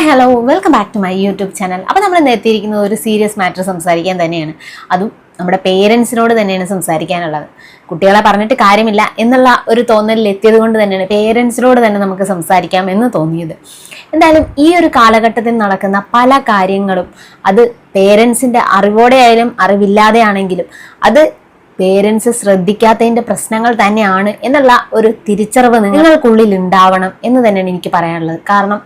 Hi hello welcome back to my YouTube channel അപ്പോൾ നമ്മൾ ഇന്ന് ഒരു സീരിയസ് മാറ്റർ സംസാരിക്കാൻ തന്നെയാണ്. അതും നമ്മുടെ പേരൻസിനോട് തന്നെയാണ് സംസാരിക്കാനുള്ളത്. കുട്ടികളെ പറഞ്ഞിട്ട് കാര്യമില്ല എന്നുള്ള ഒരു തോന്നലിൽ എത്തിയത് കൊണ്ട് തന്നെയാണ് പേരൻസിനോട് തന്നെ നമുക്ക് സംസാരിക്കാം എന്ന് തോന്നിയത്. എന്തായാലും ഈ ഒരു കാലഘട്ടത്തിൽ നടക്കുന്ന പല കാര്യങ്ങളും അത് പേരൻസിന്റെ അറിവോടെ ആയാലും അറിവില്ലാതെ ആണെങ്കിലും അത് പേരൻസ് ശ്രദ്ധിക്കാത്തതിന്റെ പ്രശ്നങ്ങൾ തന്നെയാണ് എന്നുള്ള ഒരു തിരിച്ചറിവ് നിങ്ങൾക്കുള്ളിൽ ഉണ്ടാവണം എന്ന് തന്നെയാണ് എനിക്ക് പറയാനുള്ളത്. കാരണം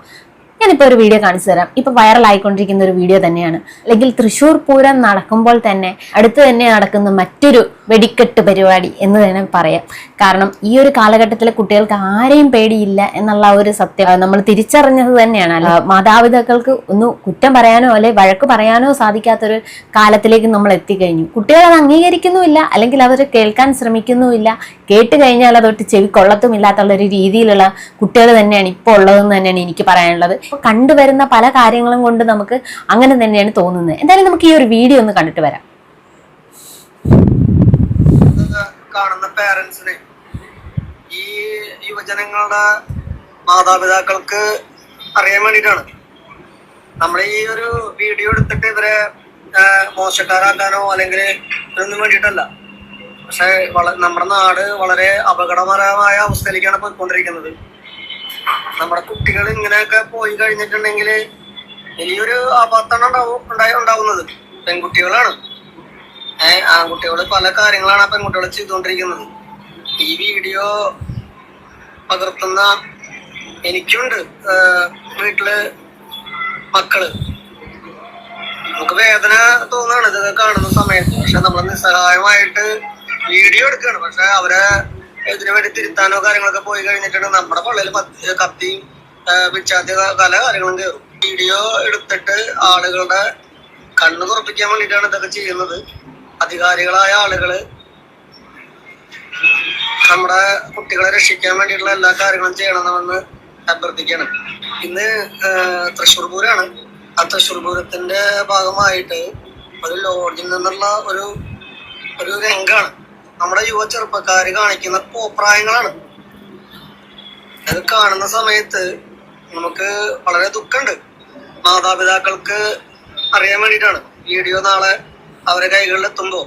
ഞാനിപ്പോൾ ഒരു വീഡിയോ കാണിച്ചു തരാം. ഇപ്പൊ വൈറൽ ആയിക്കൊണ്ടിരിക്കുന്ന ഒരു വീഡിയോ തന്നെയാണ്. അല്ലെങ്കിൽ തൃശ്ശൂർ പൂരം നടക്കുമ്പോൾ തന്നെ അടുത്ത് തന്നെ നടക്കുന്ന മറ്റൊരു വെടിക്കെട്ട് പരിപാടി എന്ന് തന്നെ പറയാം. കാരണം ഈ ഒരു കാലഘട്ടത്തിൽ കുട്ടികൾക്ക് ആരെയും പേടിയില്ല എന്നുള്ള ഒരു സത്യം നമ്മൾ തിരിച്ചറിഞ്ഞത് തന്നെയാണ്. അല്ല മാതാപിതാക്കൾക്ക് ഒന്ന് കുറ്റം പറയാനോ അല്ലെ വഴക്ക് പറയാനോ സാധിക്കാത്തൊരു കാലത്തിലേക്ക് നമ്മൾ എത്തിക്കഴിഞ്ഞു. കുട്ടികൾ അത് അംഗീകരിക്കുന്നുമില്ല അല്ലെങ്കിൽ അവർ കേൾക്കാൻ ശ്രമിക്കുന്നുമില്ല. കേട്ട് കഴിഞ്ഞാൽ അതൊട്ട് ചെവി കൊള്ളത്തുമില്ലാത്തുള്ള ഒരു രീതിയിലുള്ള കുട്ടികൾ തന്നെയാണ് ഇപ്പോൾ ഉള്ളതെന്ന് തന്നെയാണ് എനിക്ക് പറയാനുള്ളത്. ഇപ്പൊ കണ്ടുവരുന്ന പല കാര്യങ്ങളും കൊണ്ട് നമുക്ക് അങ്ങനെ തന്നെയാണ് തോന്നുന്നത്. എന്തായാലും നമുക്ക് ഈ ഒരു വീഡിയോ ഒന്ന് കണ്ടിട്ട് വരാം. കാണുന്ന പേരൻസിന് ഈ യുവജനങ്ങളുടെ മാതാപിതാക്കൾക്ക് അറിയാൻ വേണ്ടിട്ടാണ് നമ്മൾ ഈ ഒരു വീഡിയോ എടുത്തിട്ട് ഇവരെ മോശക്കാരാക്കാനോ അല്ലെങ്കിൽ ഇതൊന്നും വേണ്ടിയിട്ടല്ല. പക്ഷെ നമ്മുടെ നാട് വളരെ അപകടകരമായ അവസ്ഥയിലേക്കാണ് പോയിക്കൊണ്ടിരിക്കുന്നത്. നമ്മുടെ കുട്ടികൾ ഇങ്ങനെയൊക്കെ പോയി കഴിഞ്ഞിട്ടുണ്ടെങ്കിൽ വലിയൊരു ആപത്താണ് ഉണ്ടാവും ഉണ്ടായി ഉണ്ടാവുന്നത്. പെൺകുട്ടികളാണ്. ഏഹ് ആൺകുട്ടികൾ പല കാര്യങ്ങളാണ് ആ പെൺകുട്ടികൾ ചെയ്തുകൊണ്ടിരിക്കുന്നത്. ഈ വീഡിയോ പകർത്തുന്ന എനിക്കുണ്ട് വീട്ടിൽ മക്കൾ. നമുക്ക് വേദന തോന്നാണ് ഇത് കാണുന്ന സമയത്ത്. പക്ഷെ നമ്മൾ നിസ്സഹായമായിട്ട് വീഡിയോ എടുക്കുകയാണ്. പക്ഷെ അവരെ ഇതിനു വേണ്ടി തിരുത്താനോ കാര്യങ്ങളൊക്കെ പോയി കഴിഞ്ഞിട്ടാണ് നമ്മുടെ പള്ളിയിൽ കത്തിയും പിച്ചാത്തി പല കാര്യങ്ങളും കയറും വീഡിയോ എടുത്തിട്ട് ആളുകളുടെ കണ്ണു തുറപ്പിക്കാൻ വേണ്ടിയിട്ടാണ് ഇതൊക്കെ ചെയ്യുന്നത്. അധികാരികളായ ആളുകൾ നമ്മുടെ കുട്ടികളെ രക്ഷിക്കാൻ വേണ്ടിയിട്ടുള്ള എല്ലാ കാര്യങ്ങളും ചെയ്യണമെന്ന് അഭ്യർത്ഥിക്കണം ഇന്ന് തൃശ്ശൂർ പൂരാണ്. ആ തൃശ്ശൂർ പൂരത്തിന്റെ ഭാഗമായിട്ട് ഒരു ലോഡ്ജിൽ നിന്നുള്ള ഒരു ഒരു രംഗാണ്. നമ്മുടെ യുവ ചെറുപ്പക്കാര് കാണിക്കുന്ന കോപ്രായങ്ങളാണ്. അത് കാണുന്ന സമയത്ത് നമുക്ക് വളരെ ദുഃഖമുണ്ട്. മാതാപിതാക്കൾക്ക് അറിയാൻ വേണ്ടിയിട്ടാണ് വീഡിയോ നാളെ അവരെ കൈകളിൽ എത്തുമ്പോ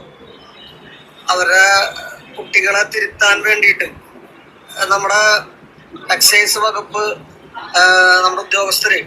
അവരുടെ കുട്ടികളെ തിരുത്താൻ വേണ്ടിയിട്ട്. നമ്മുടെ എക്സൈസ് വകുപ്പ് നമ്മുടെ ഉദ്യോഗസ്ഥര്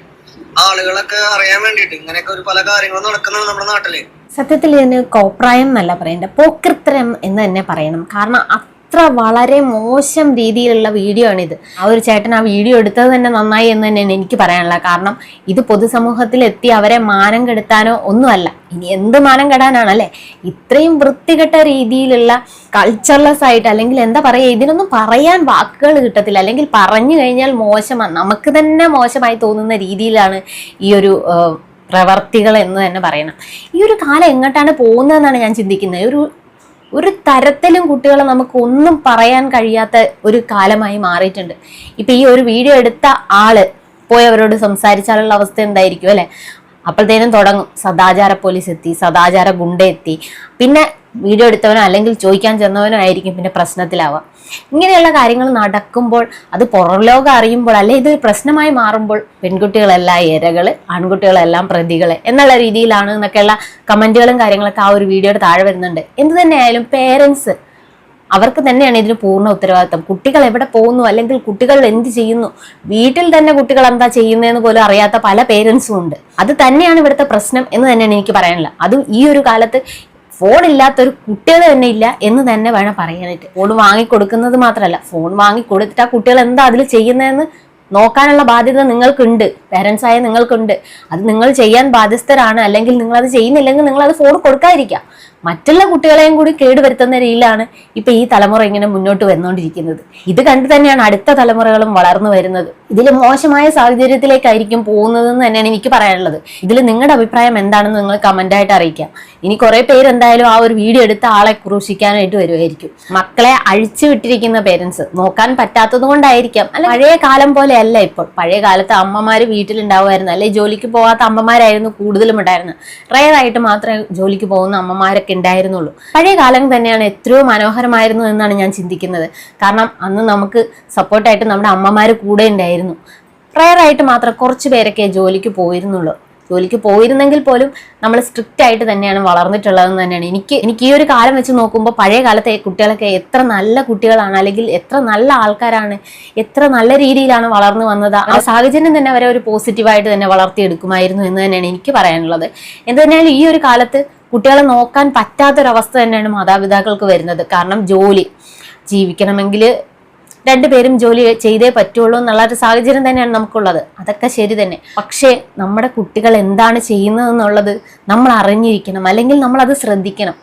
ആളുകളൊക്കെ അറിയാൻ വേണ്ടിയിട്ട് ഇങ്ങനെയൊക്കെ ഒരു പല കാര്യങ്ങളും നടക്കുന്നുണ്ട് നമ്മുടെ നാട്ടിൽ. സത്യത്തിൽ ഇതിന് കോപ്രായം എന്നല്ല പറയേണ്ടത്. പോക്കൃത്രം എന്ന് തന്നെ പറയണം. കാരണം അത്ര വളരെ മോശം രീതിയിലുള്ള വീഡിയോ ആണിത്. ആ ഒരു ചേട്ടൻ ആ വീഡിയോ എടുത്തത് തന്നെ നന്നായി എന്ന് തന്നെയാണ് എനിക്ക് പറയാനുള്ളത്. കാരണം ഇത് പൊതുസമൂഹത്തിൽ എത്തി അവരെ മാനം കെടുത്താനോ ഒന്നുമല്ല. ഇനി എന്ത് മാനം കെടാനാണ് അല്ലേ? ഇത്രയും വൃത്തികെട്ട രീതിയിലുള്ള കൾച്ചർലെസ് ആയിട്ട് അല്ലെങ്കിൽ എന്താ പറയുക ഇതിനൊന്നും പറയാൻ വാക്കുകൾ കിട്ടത്തില്ല. അല്ലെങ്കിൽ പറഞ്ഞു കഴിഞ്ഞാൽ മോശമാണ് നമുക്ക് തന്നെ മോശമായി തോന്നുന്ന രീതിയിലാണ് ഈ ഒരു പ്രവർത്തികൾ എന്ന് തന്നെ പറയണം. ഈ ഒരു കാലം എങ്ങോട്ടാണ് പോകുന്നതെന്നാണ് ഞാൻ ചിന്തിക്കുന്നത്. ഒരു ഒരു തരത്തിലും കുട്ടികളെ നമുക്ക് ഒന്നും പറയാൻ കഴിയാത്ത ഒരു കാലമായി മാറിയിട്ടുണ്ട്. ഇപ്പൊ ഈ ഒരു വീഡിയോ എടുത്ത ആൾ പോയി അവരോട് സംസാരിച്ചാലുള്ള അവസ്ഥ എന്തായിരിക്കും അല്ലെ? അപ്പോഴത്തേനും തുടങ്ങും. സദാചാര പോലീസ് എത്തി സദാചാര ഗുണ്ട എത്തി പിന്നെ വീഡിയോ എടുത്തവനോ അല്ലെങ്കിൽ ചോദിക്കാൻ ചെന്നവനോ ആയിരിക്കും പിന്നെ പ്രശ്നത്തിലാവുക ഇങ്ങനെയുള്ള കാര്യങ്ങൾ നടക്കുമ്പോൾ അത് പുറം ലോകം അറിയുമ്പോൾ അല്ലെ ഇതൊരു പ്രശ്നമായി മാറുമ്പോൾ പെൺകുട്ടികളെല്ലാം ഇരകൾ ആൺകുട്ടികളെല്ലാം പ്രതികൾ എന്നുള്ള രീതിയിലാണ് എന്നൊക്കെയുള്ള കമന്റുകളും കാര്യങ്ങളൊക്കെ ആ ഒരു വീഡിയോയുടെ താഴെ വരുന്നുണ്ട്. എന്ത് തന്നെയായാലും പേരൻസ് അവർക്ക് തന്നെയാണ് ഇതിന് പൂർണ ഉത്തരവാദിത്തം. കുട്ടികൾ എവിടെ പോകുന്നു? അല്ലെങ്കിൽ കുട്ടികൾ എന്ത് ചെയ്യുന്നു? വീട്ടിൽ തന്നെ കുട്ടികൾ എന്താ ചെയ്യുന്നതെന്ന് പോലും അറിയാത്ത പല പേരൻസും ഉണ്ട്. അത് തന്നെയാണ് ഇവിടുത്തെ പ്രശ്നം എന്ന് തന്നെയാണ് എനിക്ക് പറയാനുള്ളത്. അതും ഈ ഒരു കാലത്ത് ഫോൺ ഇല്ലാത്തൊരു കുട്ടികൾ തന്നെ ഇല്ല എന്ന് തന്നെ വേണം പറയാനായിട്ട്. ഫോൺ വാങ്ങിക്കൊടുക്കുന്നത് മാത്രമല്ല ഫോൺ വാങ്ങിക്കൊടുത്തിട്ട് ആ കുട്ടികൾ എന്താ അതിൽ ചെയ്യുന്നതെന്ന് നോക്കാനുള്ള ബാധ്യത നിങ്ങൾക്കുണ്ട്. പേരൻസ് ആയ നിങ്ങൾക്കുണ്ട്. അത് നിങ്ങൾ ചെയ്യാൻ ബാധ്യസ്ഥരാണ് അല്ലെങ്കിൽ നിങ്ങൾ അത് ചെയ്യുന്നില്ലെങ്കിൽ നിങ്ങൾ അത് ഫോൺ കൊടുക്കാതിരിക്കാം. മറ്റുള്ള കുട്ടികളെയും കൂടി കേടുവരുത്തുന്ന രീതിയിലാണ് ഇപ്പൊ ഈ തലമുറ ഇങ്ങനെ മുന്നോട്ട് വന്നുകൊണ്ടിരിക്കുന്നത് ഇത് കണ്ടു തന്നെയാണ് അടുത്ത തലമുറകളും വളർന്നു വരുന്നത്. ഇതിൽ മോശമായ സാഹചര്യത്തിലേക്കായിരിക്കും പോകുന്നതെന്ന് തന്നെയാണ് എനിക്ക് പറയാനുള്ളത്. ഇതിൽ നിങ്ങളുടെ അഭിപ്രായം എന്താണെന്ന് നിങ്ങൾ കമന്റ് ആയിട്ട് അറിയിക്കാം ഇനി കുറെ പേര് എന്തായാലും ആ ഒരു വീഡിയോ എടുത്ത് ആളെ ക്രൂശിക്കാനായിട്ട് വരുമായിരിക്കും മക്കളെ അഴിച്ചു വിട്ടിരിക്കുന്ന പേരൻസ് നോക്കാൻ പറ്റാത്തത് കൊണ്ടായിരിക്കാം. അല്ല. പഴയ കാലം പോലെ അല്ല ഇപ്പോൾ. പഴയ കാലത്ത് അമ്മമാർ വീട്ടിലുണ്ടാവുമായിരുന്നു. അല്ലെ ജോലിക്ക് പോകാത്ത അമ്മമാരായിരുന്നു കൂടുതലും ഉണ്ടായിരുന്നത്. റയറായിട്ട് മാത്രമേ ജോലിക്ക് പോകുന്ന അമ്മമാരൊക്കെ ഉണ്ടായിരുന്നുള്ളൂ. പഴയ കാലം തന്നെയാണ് എത്രയോ മനോഹരമായിരുന്നു എന്നാണ് ഞാൻ ചിന്തിക്കുന്നത്. കാരണം അന്ന് നമുക്ക് സപ്പോർട്ടായിട്ട് നമ്മുടെ അമ്മമാർ കൂടെ ഉണ്ടായിരുന്നു. റയറായിട്ട് മാത്രം കുറച്ച് പേരൊക്കെ ജോലിക്ക് പോയിരുന്നുള്ളൂ. ജോലിക്ക് പോയിരുന്നെങ്കിൽ പോലും നമ്മൾ സ്ട്രിക്റ്റ് ആയിട്ട് തന്നെയാണ് വളർന്നിട്ടുള്ളതെന്ന് തന്നെയാണ്. എനിക്ക് എനിക്ക് ഈ ഒരു കാലം വെച്ച് നോക്കുമ്പോൾ പഴയ കാലത്തെ കുട്ടികളൊക്കെ എത്ര നല്ല കുട്ടികളാണ് അല്ലെങ്കിൽ എത്ര നല്ല ആൾക്കാരാണ് എത്ര നല്ല രീതിയിലാണ് വളർന്നു വന്നത്. ആ സാഹചര്യം തന്നെ അവരെ ഒരു പോസിറ്റീവായിട്ട് തന്നെ വളർത്തിയെടുക്കുമായിരുന്നു എന്ന് തന്നെയാണ് എനിക്ക് പറയാനുള്ളത്. എന്ത് തന്നെയാലും ഈ ഒരു കാലത്ത് കുട്ടികളെ നോക്കാൻ പറ്റാത്തൊരവസ്ഥ തന്നെയാണ് മാതാപിതാക്കൾക്ക് വരുന്നത്. കാരണം ജോലി. ജീവിക്കണമെങ്കിൽ രണ്ടുപേരും ജോലി ചെയ്തേ പറ്റുള്ളൂ എന്നുള്ള ഒരു സാഹചര്യം തന്നെയാണ് നമുക്കുള്ളത്. അതൊക്കെ ശരി തന്നെ. പക്ഷേ നമ്മുടെ കുട്ടികൾ എന്താണ് ചെയ്യുന്നത് എന്നുള്ളത് നമ്മൾ അറിഞ്ഞിരിക്കണം. അല്ലെങ്കിൽ നമ്മൾ അത് ശ്രദ്ധിക്കണം.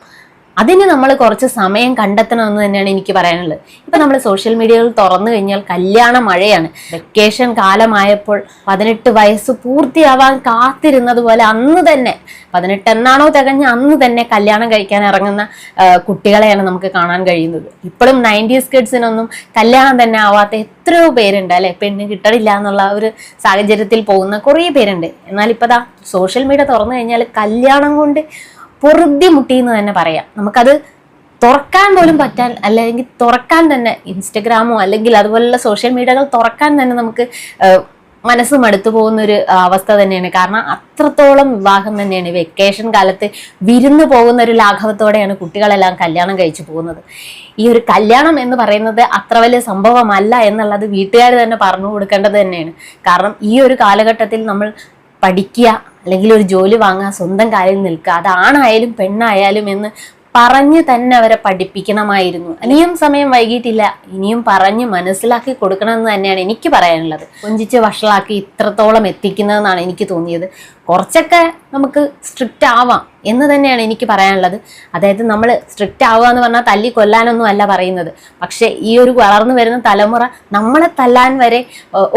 അതിന് നമ്മൾ കുറച്ച് സമയം കണ്ടെത്തണമെന്ന് തന്നെയാണ് എനിക്ക് പറയാനുള്ളത്. ഇപ്പം നമ്മൾ സോഷ്യൽ മീഡിയകൾ തുറന്നു കഴിഞ്ഞാൽ കല്യാണ മഴയാണ്. വെക്കേഷൻ കാലമായപ്പോൾ പതിനെട്ട് വയസ്സ് പൂർത്തിയാവാൻ കാത്തിരുന്നത് പോലെ അന്ന് തന്നെ പതിനെട്ട് എന്നാണോ തികഞ്ഞ അന്ന് തന്നെ കല്യാണം കഴിക്കാൻ ഇറങ്ങുന്ന കുട്ടികളെയാണ് നമുക്ക് കാണാൻ കഴിയുന്നത്. ഇപ്പോഴും നയന്റീസ് കിഡ്സിനൊന്നും കല്യാണം തന്നെ ആവാത്ത എത്രയോ പേരുണ്ട് അല്ലെ? പെണ്ണ് കിട്ടണില്ല എന്നുള്ള ഒരു സാഹചര്യത്തിൽ പോകുന്ന കുറേ പേരുണ്ട്. എന്നാൽ ഇപ്പോൾ സോഷ്യൽ മീഡിയ തുറന്നു കഴിഞ്ഞാൽ കല്യാണം കൊണ്ട് പൊറുതി മുട്ടിയെന്ന് തന്നെ പറയാം. നമുക്കത് തുറക്കാൻ പോലും പറ്റാൻ അല്ലെങ്കിൽ തുറക്കാൻ തന്നെ ഇൻസ്റ്റഗ്രാമോ അല്ലെങ്കിൽ അതുപോലുള്ള സോഷ്യൽ മീഡിയകൾ തുറക്കാൻ തന്നെ നമുക്ക് മനസ്സ് മടുത്തു പോകുന്ന ഒരു അവസ്ഥ തന്നെയാണ്. കാരണം അത്രത്തോളം വിവാഹം തന്നെയാണ്. വെക്കേഷൻ കാലത്ത് വിരുന്ന് പോകുന്ന ഒരു ലാഘവത്തോടെയാണ് കുട്ടികളെല്ലാം കല്യാണം കഴിച്ചു പോകുന്നത്. ഈ ഒരു കല്യാണം എന്ന് പറയുന്നത് അത്ര വലിയ സംഭവമല്ല എന്നുള്ളത് വീട്ടുകാർ തന്നെ പറഞ്ഞു കൊടുക്കേണ്ടത് തന്നെയാണ്. കാരണം ഈ ഒരു കാലഘട്ടത്തിൽ നമ്മൾ പഠിക്കുക അല്ലെങ്കിൽ ഒരു ജോലി വാങ്ങുക സ്വന്തം കാലിൽ നിൽക്കുക. അത് ആണായാലും പെണ്ണായാലും എന്ന് പറഞ്ഞ് തന്നെ അവരെ പഠിപ്പിക്കണമായിരുന്നു. ഇനിയും സമയം വൈകിട്ടില്ല. ഇനിയും പറഞ്ഞ് മനസ്സിലാക്കി കൊടുക്കണം എന്ന് തന്നെയാണ് എനിക്ക് പറയാനുള്ളത്. കൊഞ്ചിച്ച് വഷളാക്കി ഇത്രത്തോളം എത്തിക്കുന്നതെന്നാണ് എനിക്ക് തോന്നിയത്. കുറച്ചൊക്കെ നമുക്ക് സ്ട്രിക്റ്റ് ആവാം എന്ന് തന്നെയാണ് എനിക്ക് പറയാനുള്ളത്. അതായത് നമ്മൾ സ്ട്രിക്റ്റ് ആവുക എന്ന് പറഞ്ഞാൽ തല്ലി കൊല്ലാനൊന്നും അല്ല പറയുന്നത്. പക്ഷേ ഈ ഒരു വളർന്നു വരുന്ന തലമുറ നമ്മളെ തല്ലാൻ വരെ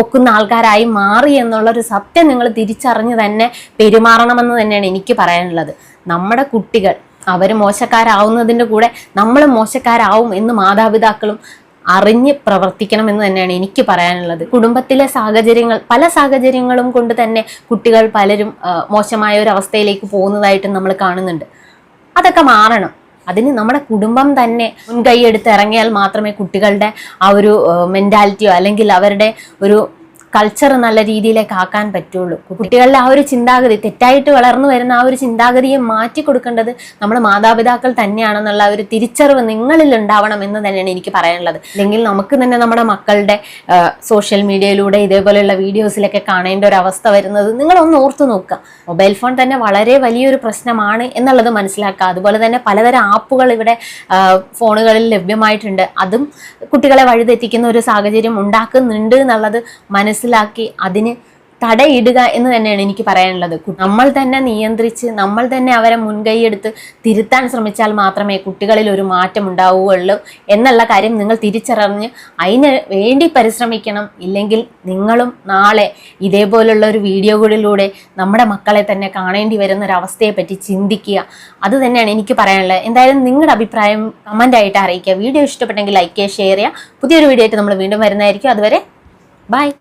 ഒക്കുന്ന ആൾക്കാരായി മാറി എന്നുള്ളൊരു സത്യം നിങ്ങൾ തിരിച്ചറിഞ്ഞ് തന്നെ പെരുമാറണമെന്ന് തന്നെയാണ് എനിക്ക് പറയാനുള്ളത്. നമ്മുടെ കുട്ടികൾ അവർ മോശക്കാരാവുന്നതിന്റെ കൂടെ നമ്മൾ മോശക്കാരാവും എന്ന് മാതാപിതാക്കളും അറിഞ്ഞ് പ്രവർത്തിക്കണം എന്ന് തന്നെയാണ് എനിക്ക് പറയാനുള്ളത്. കുടുംബത്തിലെ സാഹചര്യങ്ങൾ പല സാഹചര്യങ്ങളും കൊണ്ട് തന്നെ കുട്ടികൾ പലരും മോശമായ ഒരു അവസ്ഥയിലേക്ക് പോകുന്നതായിട്ടും നമ്മൾ കാണുന്നുണ്ട്. അതൊക്കെ മാറണം. അതിന് നമ്മുടെ കുടുംബം തന്നെ മുൻകൈ എടുത്ത് ഇറങ്ങിയാൽ മാത്രമേ കുട്ടികളുടെ ആ ഒരു മെന്റാലിറ്റിയോ അല്ലെങ്കിൽ അവരുടെ ഒരു കൾച്ചർ നല്ല രീതിയിലേക്ക് ആക്കാൻ പറ്റുള്ളൂ. കുട്ടികളുടെ ആ ഒരു ചിന്താഗതി തെറ്റായിട്ട് വളർന്നു വരുന്ന ആ ഒരു ചിന്താഗതിയെ മാറ്റി കൊടുക്കേണ്ടത് നമ്മൾ മാതാപിതാക്കൾ തന്നെയാണെന്നുള്ള ഒരു തിരിച്ചറിവ് നിങ്ങളിൽ ഉണ്ടാവണം എന്ന് തന്നെയാണ് എനിക്ക് പറയാനുള്ളത്. അല്ലെങ്കിൽ നമുക്ക് തന്നെ നമ്മുടെ മക്കളുടെ സോഷ്യൽ മീഡിയയിലൂടെ ഇതേപോലെയുള്ള വീഡിയോസിലൊക്കെ കാണേണ്ട ഒരു അവസ്ഥ വരുന്നത് നിങ്ങളൊന്ന് ഓർത്തു നോക്കുക. മൊബൈൽ ഫോൺ തന്നെ വളരെ വലിയൊരു പ്രശ്നമാണ് എന്നുള്ളത് മനസ്സിലാക്കുക. അതുപോലെ തന്നെ പലതരം ആപ്പുകൾ ഇവിടെ ഫോണുകളിൽ ലഭ്യമായിട്ടുണ്ട്. അതും കുട്ടികളെ വഴിതെറ്റിക്കുന്ന ഒരു സാഹചര്യം ഉണ്ടാക്കുന്നുണ്ട് എന്നുള്ളത് മനസ്സിലാക്കി അതിന് തടയിടുക എന്ന് തന്നെയാണ് എനിക്ക് പറയാനുള്ളത്. നമ്മൾ തന്നെ നിയന്ത്രിച്ച് നമ്മൾ തന്നെ അവരെ മുൻകൈയെടുത്ത് തിരുത്താൻ ശ്രമിച്ചാൽ മാത്രമേ കുട്ടികളിൽ ഒരു മാറ്റം ഉണ്ടാവുകയുള്ളൂ എന്നുള്ള കാര്യം നിങ്ങൾ തിരിച്ചറിഞ്ഞ് അതിന് വേണ്ടി പരിശ്രമിക്കണം. ഇല്ലെങ്കിൽ നിങ്ങളും നാളെ ഇതേപോലുള്ള ഒരു വീഡിയോകളിലൂടെ നമ്മുടെ മക്കളെ തന്നെ കാണേണ്ടി വരുന്ന ഒരു അവസ്ഥയെ പറ്റി ചിന്തിക്കുക. അത് തന്നെയാണ് എനിക്ക് പറയാനുള്ളത്. എന്തായാലും നിങ്ങളുടെ അഭിപ്രായം കമന്റ് ആയിട്ട് അറിയിക്കുക. വീഡിയോ ഇഷ്ടപ്പെട്ടെങ്കിൽ ലൈക്ക് ചെയ്യുക ഷെയർ ചെയ്യുക. പുതിയൊരു വീഡിയോ ആയിട്ട് നമ്മൾ വീണ്ടും വരുന്നതായിരിക്കും. അതുവരെ ബൈ